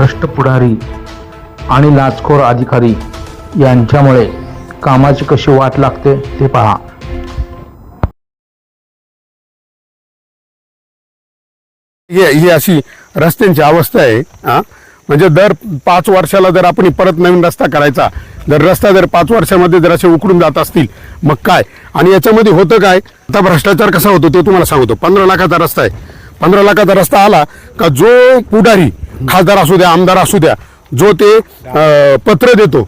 भ्रष्ट पुढारी आणि लाचखोर अधिकारी यांच्यामुळे कामाची कशी वाट लागते ते पहा. हे ही अशी रस्त्यांची अवस्था आहे हा. म्हणजे दर पाच वर्षाला जर आपण परत नवीन रस्ता करायचा जर रस्ता जर पाच वर्षामध्ये जर असे उकडून जात असतील मग काय? आणि याच्यामध्ये होतं काय? आता भ्रष्टाचार कसा होतो ते तुम्हाला सांगतो. पंधरा लाखाचा रस्ता आहे. पंधरा लाखाचा रस्ता आला का जो पुढारी खासदार असू द्या आमदार असू द्या जो ते पत्र देतो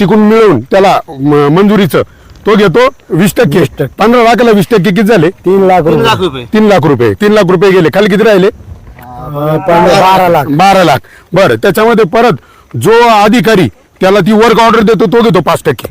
तिकडून मिळवून त्याला म- मंजुरीचं तो घेतो वीस टक्के. पंधरा लाखाला वीस टक्के किती झाले? तीन लाख तीन रुपये लाख रुपये. तीन लाख रुपये. तीन लाख रुपये गेले. खाली किती राहिले? पंधरा- बारा लाख. बारा लाख. बरं त्याच्यामध्ये परत जो अधिकारी त्याला ती वर्क ऑर्डर देतो तो घेतो पाच टक्के.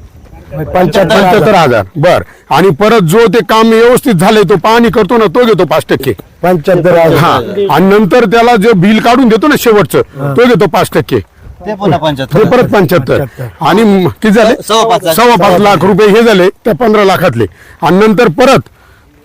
पंच्याहत्तर पंच्याहत्तर हजार. बर. आणि परत जो ते काम व्यवस्थित झाले तो पाहणी करतो ना तो घेतो पाच टक्के. पंच्याहत्तर हा. हजार. आणि नंतर त्याला जे बिल काढून देतो ना शेवटचं तो घेतो पाच टक्के. ते परत पंच्याहत्तर. आणि किती झाले. सव्वा पाच लाख रुपये हे झाले त्या पंधरा लाखातले. आणि नंतर परत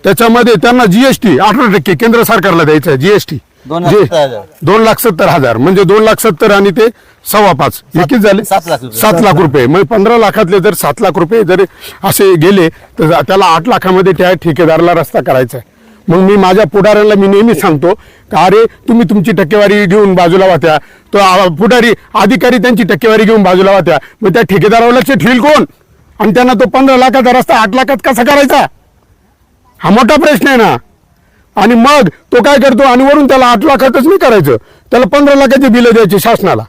त्याच्यामध्ये त्यांना जीएसटी अठरा टक्के केंद्र सरकारला द्यायचं जीएसटी दोन लाख सत्तर हजार. दोन लाख सत्तर हजार. म्हणजे दोन लाख सत्तर आणि ते सव्वा पाच. हे किती झाले? सात लाख रुपये. सात लाख रुपये. म्हणजे पंधरा लाखातले जर सात लाख रुपये जर असे गेले तर त्याला आठ लाखामध्ये त्या ठेकेदाराला रस्ता करायचा आहे. मग मी माझ्या पुढाऱ्यांना मी नेहमीच सांगतो का अरे तुम्ही तुमची टक्केवारी घेऊन बाजूला वात्या तो आ- पुढारी अधिकारी त्यांची टक्केवारी घेऊन बाजूला वात्या मग त्या ठेकेदारावर लक्ष ठेवील कोण? आणि त्यांना तो पंधरा लाखाचा रस्ता आठ लाखात कसा करायचा? हा मोठा प्रश्न आहे ना. आणि मग तो काय करतो? आणि वरून त्याला आठ लाखातच नाही करायचं. त्याला पंधरा लाखाचे बिलं द्यायचे शासनाला.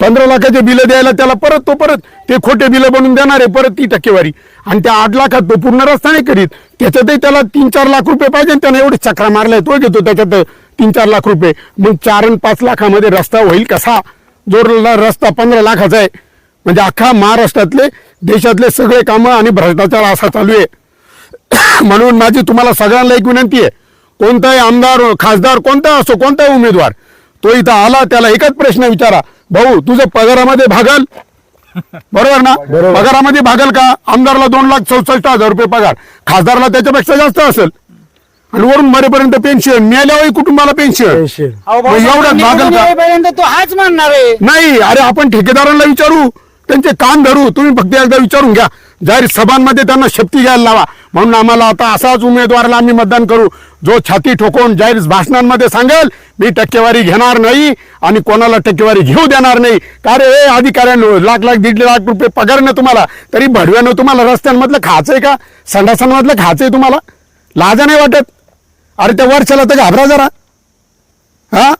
पंधरा लाखाचे बिलं द्यायला त्याला परत तो परत ते खोटे बिलं बनवून देणार आहे परत ती टक्केवारी. आणि त्या आठ लाखात तो पूर्ण रस्ता नाही करीत. त्याच्यातही त्याला तीन चार लाख रुपये पाहिजे त्यानं त्याने एवढे चक्रा मारलाय तो घेतो त्याच्यात तीन चार लाख रुपये. मग चार आणि पाच लाखामध्ये रस्ता होईल कसा? जो रस्ता पंधरा लाखाचा आहे. म्हणजे अख्खा महाराष्ट्रातले देशातले सगळे कामं आणि भ्रष्टाचार असा चालू आहे. म्हणून माझी तुम्हाला सगळ्यांना एक विनंती आहे. कोणताही आमदार खासदार कोणता असो कोणताही उमेदवार तो इथं आला त्याला एकच प्रश्न विचारा. भाऊ तुझं पगारामध्ये भागल? बरोबर ना? पगारामध्ये भागल का? आमदारला दोन लाख चौसष्ट हजार रुपये पगार. खासदारला त्याच्यापेक्षा जास्त असेल. आणि वरून मरेपर्यंत पेन्शन मिळाल्यावर कुटुंबाला पेन्शन एवढं भागल का? पर्यंत तो हाच म्हणणार आहे? नाही अरे आपण ठेकेदारांना विचारू. त्यांचे कान धरू. तुम्ही फक्त एकदा विचारून घ्या. जाहीर सभांमध्ये त्यांना शक्ती घ्यायला लावा. म्हणून आम्हाला आता असाच उमेदवाराला आम्ही मतदान करू. जो छाती ठोकून जाहीर भाषणांमध्ये सांगेल मी टक्केवारी घेणार नाही आणि कोणाला टक्केवारी घेऊ देणार नाही. का रे अधिकाऱ्यांनो लाख लाख दीड लाख रुपये पगार ना तुम्हाला तरी भडव्यानं तुम्हाला रस्त्यांमधलं खायचंय का? संडासांमधलं आहे तुम्हाला? लाजा नाही वाटत? अरे त्या वर्षाला तर घाबरा जरा. हा?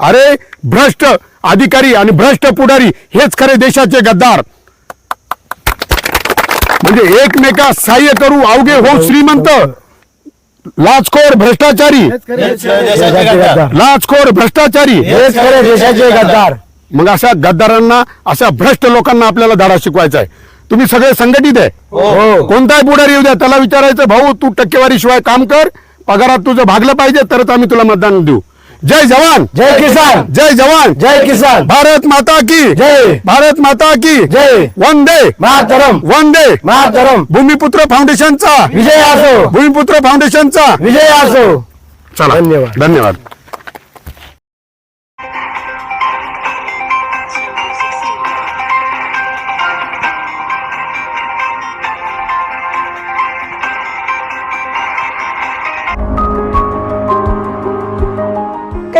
अरे भ्रष्ट अधिकारी आणि भ्रष्ट पुढारी हेच खरे देशाचे गद्दार. म्हणजे एकमेकास सहाय्य करू अवघे हो. श्रीमंत. लाचखोर भ्रष्टाचारी. लाचखोर भ्रष्टाचारी. देशाचे गद्दार. मग अशा गद्दारांना अशा भ्रष्ट लोकांना आपल्याला धडा शिकवायचा आहे. तुम्ही सगळे संघटित आहे. हो. कोणताही पुढारी येऊ द्या. त्याला विचारायचं भाऊ तू टक्केवारी शिवाय काम कर. पगारात तुझं भागलं पाहिजे तरच आम्ही तुला मतदान देऊ. जय जवान। जय किसान। जय जवान। जय किसान। भारत माता की। जय। भारत माता की। जय। वंदे। मातरम। वंदे। मातरम। भूमिपुत्र फाउंडेशनचा। विजय असो। भूमिपुत्र फाउंडेशनचा। विजय असो। चला धन्यवाद. धन्यवाद।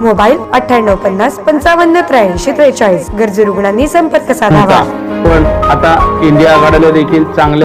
मोबाईल अठ्ठ्याण्णव पन्नास पंचावन्न त्र्याऐंशी त्रेचाळीस. गरजू रुग्णांनी संपर्क साधावा. पण आता इंडिया आघाडीला देखील चांगले